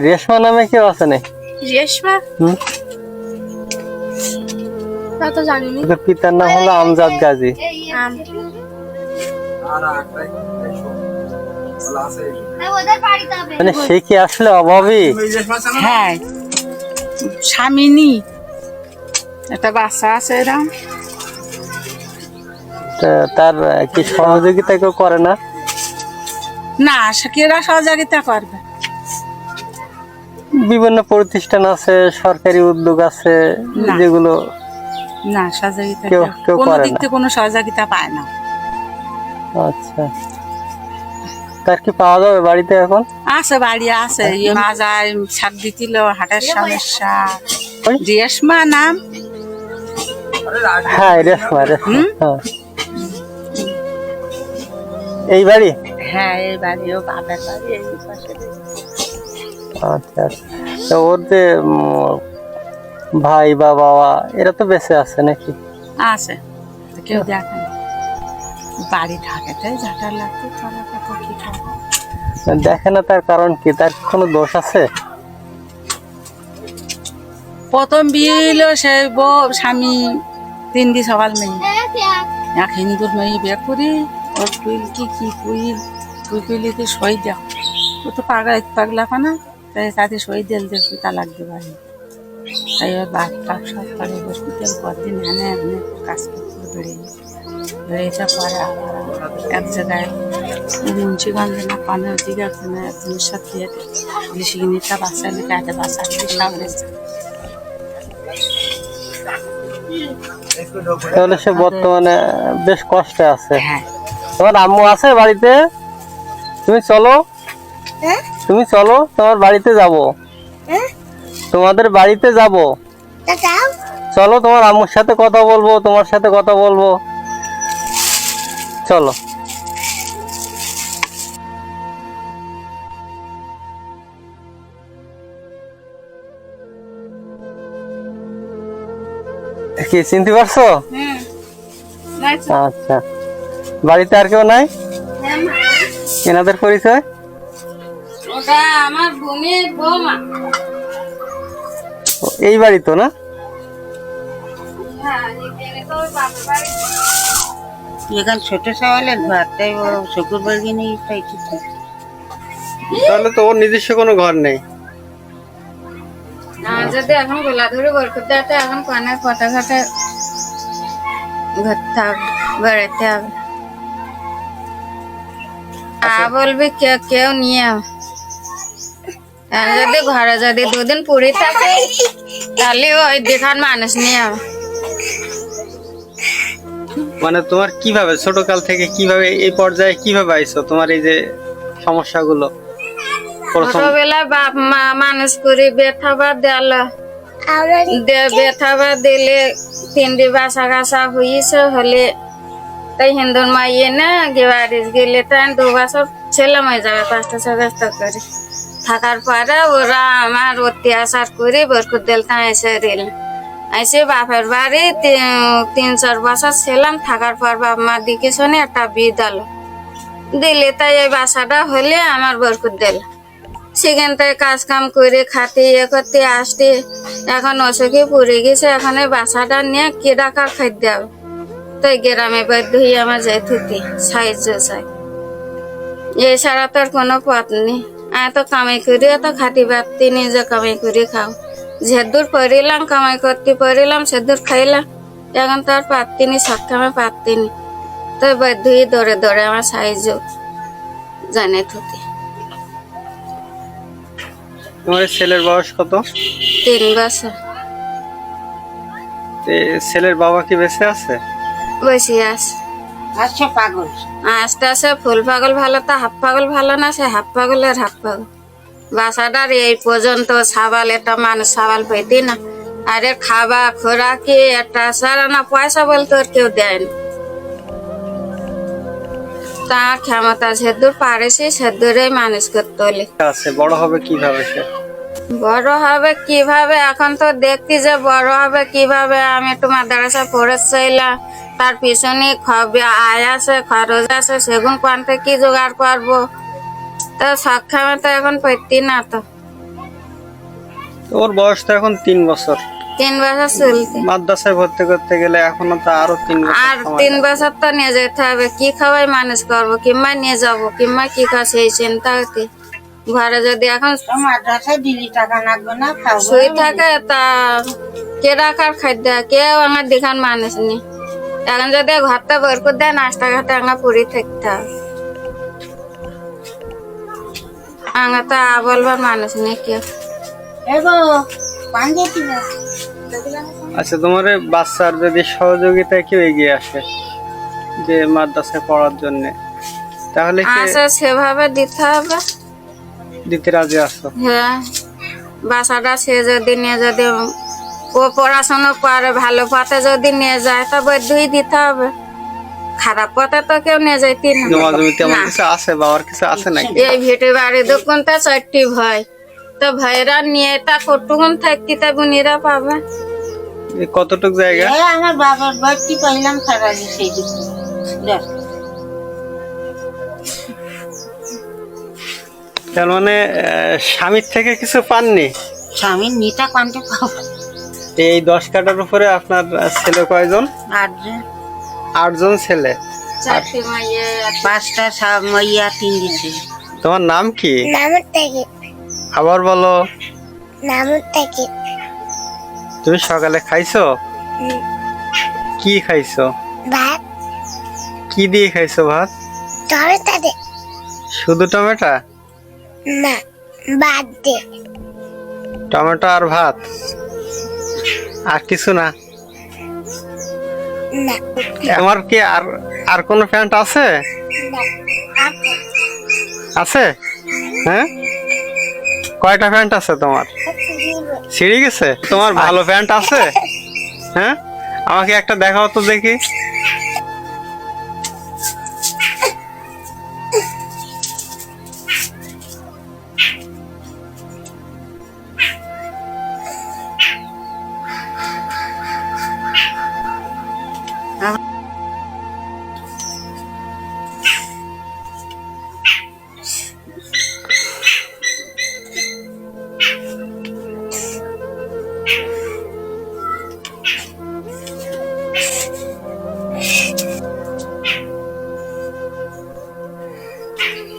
রেশমা নামে কেউ আছে না রেশমা? হুম? তা তো জানি না ওদের পিতার নাম হলো আমজাদ গাজী। আম- মানে সে কি আসলে অভাবী? হ্যাঁ। স্বামিনী একটা বাচ্চা আছে এরকম তা তার কি সহযোগিতা কেউ করে না? না সে কেরা সহযোগিতা করবে? বিভিন্ন প্রতিষ্ঠান আছে সরকারি উদ্যোগ আছে যেগুলো না সহযোগিতা কেউ- কেউ- কোনো করে দিক থেকে কোনো সহযোগিতা পায় না। আচ্ছা। তার কি পাওয়া যাবে বাড়িতে এখন? আছে বাড়ি আছে। ইয়ে মাজায় শাক দিছিল হাটের সমস্যা। ওই? রেশমা নাম। হ্যাঁ রেশমা রেশমা হ্যাঁ। এই বাড়ি? হ্যাঁ এই বাড়ি ও বাবার বাড়ি এই পাশে আচ্ছা আচ্ছা। তো ওর যে ভাই বা বাবা এরা তো বেঁচে আছে নাকি? আছে। কেউ দেখে না। বাড়ি থাকে তাই ঝাঁটার লাগতে কি দেখে না তার কারণ কি? তার কোনো দোষ আছে? প্রথম বিয়ে হলো সেই বউ স্বামী তিন দি সকাল মেয়ে। এক হিন্দুর মেয়ে বিয়ে করি ওর কুইল কি কি কুইল? তুই কুইলিতে সই দেও ও তো পাগলা পাগলা পানা। তাই তাতে সই দিল দেখবি তালাক দেওয়া তাই ওর বাপ টাপ সব করে হসপিটাল কদিন এনে এনে কাজ করতে বেরিয়ে বেরিয়েছে পরে আবার এক জায়গায় মুন্সিগঞ্জে না পানে ওদিকে একজন একজনের সাথে পুলিশ ইউনিটটা বাঁচালে কাটে বাঁচালে সামনে। তাহলে সে বর্তমানে বেশ কষ্টে আছে। হ্যাঁ। তোমার আম্মু আছে বাড়িতে? তুমি চলো। তুমি চলো তোমার বাড়িতে যাব। তোমাদের বাড়িতে যাব। চলো তোমার আম্মুর সাথে কথা বলব তোমার সাথে কথা বলব। চলো। কি চিনতে পারছ? আচ্ছা। বাড়িতে আর কেউ নাই? এনাদের পরিচয়? ওটা আমার বোনের বৌমা। এই বাড়ি তো না? হ্যাঁ এখানে ছোট সওয়ালের ঘর তাই ও শুক্রবার গিয়ে তাই কিছু তাহলে তো ওর নিজস্ব কোনো ঘর নেই। যদি এখন গোলা ধরে বর করতে হতো এখন কানে কথা ঘাটে ঘুরতে হবে বেড়াতে হবে। আ বলবি কেউ কেউ নিয়ে যদি ঘরে যদি দুদিন পুরি থাকে তাহলে ওই দেখার মানুষ নিয়ে হবে মানে তোমার কীভাবে ছোট কাল থেকে কীভাবে এই পর্যায়ে কীভাবে আইছো? তোমার এই যে সমস্যাগুলো ছোটবেলায় বাপ মা মানুষ করে ব্যথা বা দিল ব্যথা বা দিলে তিনটি বাসা ঘাসা হয়েছে হলে তাই হিন্দুর মাইয়ে না গেবারিস গেলে তাই দু বছর ছেলে হয়ে যাবে পাঁচটা ছটা করে। থাকার পরে ওরা আমার অত্যাচার করে বরকুত দিল তাই এসে দিল। এসে বাপের বাড়ি তিন- চার বছর ছিলাম, থাকার পর বাপ মার দিকে শুনে একটা বিয়ে দিল দিলে তাই এই বাসাটা হলে আমার বরকুত দিল। সেখান থেকে কাজ কাম করে খাতে ইয়ে করতে আসতে এখন অসুখে পড়ে গেছে, এখন এই বাসাটা নিয়ে কে ডাকার খাদ্য? হবে তো এই গ্রামে বাধ্য হয়ে আমার যাইতে সাহায্য চাই। এছাড়া তো আর কোনো পথ নেই। আমি তো কামাই করি তো খাটি বাড়তি নিজে কামাই করে খাও। যেদূর পড়িলাম কামাই করতে পড়িলাম সেদূর খাইলাম। এখন তো আর পারতিনি সক্ষমে পারতিনি তো বাধ্য হয়ে দৌড়ে দৌড়ে আমার সাহায্য জানে থুতি। তোমার ছেলের বয়স কত? তিন বছর। ছেলের বাবা কি বেঁচে আছে? বসে আছে। আচ্ছা পাগল। আস্তে আস্তে ফুল পাগল ভালো তো হাফ পাগল ভালো না সে হাফ পাগলের হাফ পাগল? বাসাটার এই পর্যন্ত সাবাল একটা মানুষ সাবাল পেতি না। আরে খাবা খোরাকি একটা সারা না পয়সা বলতে ওর কেউ দেয়নি তার ক্ষমতা সেদূর পারেছি সেদূরে মানুষ করতে হলে। বড় হবে কীভাবে সে? বড় হবে কীভাবে? এখন তো দেখছি যে বড় হবে কীভাবে। আমি একটু মাদ্রাসা পড়েছিলাম তার পিছনে খবে আয় আছে খরচ আছে সেগুন কোয়ান্তে কি জোগাড় করব? তো সক্ষমে তো এখন পেতি না তো। ওর বয়স তো এখন তিন বছর। তিন বছর চলতে মাদ্রাসায় ভর্তি করতে গেলে এখনও তো আরও তিন বছর আর তিন বছর তো নিয়ে যেতে হবে। কি খাওয়াই মানুষ করব? কিংবা নিয়ে যাব? কিংবা কি খাওয়া? সেই চিন্তা ঘরে যদি এখন মাদ্রাসায় দিলি টাকা লাগবে না শুয়ে থাকে তা কে রাখার খাদ্য? কেউ আমার দেখার মানুষ নেই। এখন যদি ঘরটা বের করে দেয় নাস্তা ঘাটে আঙা পড়ে থাকতে আঙা তো আ বলবার মানুষ নেই কেউ। না আচ্ছা তোমার বাচ্চার যদি সহযোগিতা কেউ এগিয়ে আসে যে মাদ্রাসায় পড়ার জন্য তাহলে কি আসে সেভাবে দিতে হবে। দিতে রাজি আছো? হ্যাঁ বাসাটা সে যদি নিয়ে যদি ও পড়াশোনা করে ভালো পথে যদি নিয়ে যায় তা বৈধই দিতে হবে। খারাপ পথে তো কেউ নিয়ে যাইতে না। জমা জমিতে আমার কিছু আছে? বাবার কিছু আছে নাকি? এই ভিটে বাড়ি দোকানটা চারটি ভয় তো ভাইরা নিয়ে তা কটুকুন থাকতে তা বুনিরা পাবে। কতটুক জায়গা? আমার বাবার বাড়তি পাইলাম সারা সেই তার মানে স্বামীর থেকে কিছু পাননি? স্বামীর নিটা পাবো। এই দশ কাটার উপরে আপনার ছেলে কয়জন? আটজন ছেলে। পাঁচটা সব মাইয়া তিন দিছে তোমার নাম কি? আবার বলো। তুমি সকালে খাইছো? কি খাইছো? ভাত। কি দিয়ে খাইছো ভাত? তাদের শুধু টমেটো? না বাদ দে। টমেটো আর ভাত? আর কিছু না? না। তোমার কি আর আর কোনো প্যান্ট আছে? আছে আছে? হ্যাঁ? কয়টা প্যান্ট আছে তোমার? ছিঁড়ে গেছে? তোমার ভালো প্যান্ট আছে? হ্যাঁ? আমাকে একটা দেখাও তো দেখি।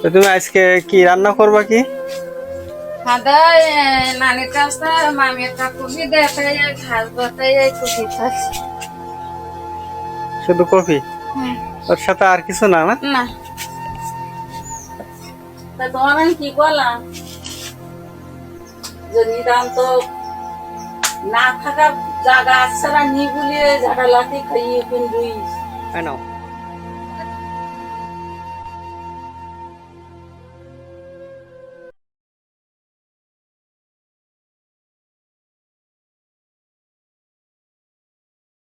তো তুমি আজকে কি রান্না করবা কি? হাদা নানির কাছটা মামির কাকুবি দেখে ঘাস বতাই কুটি থাকে শুধু কফি? ওর সাথে আর কিছু না না? না। তা তোমার আমি কি করলাম যে নিদান তো না থাকার জায়গা আছে না নি বলিয়ে ঝাড়া লাঠি খাইয়ে কিন্তু দুই নাও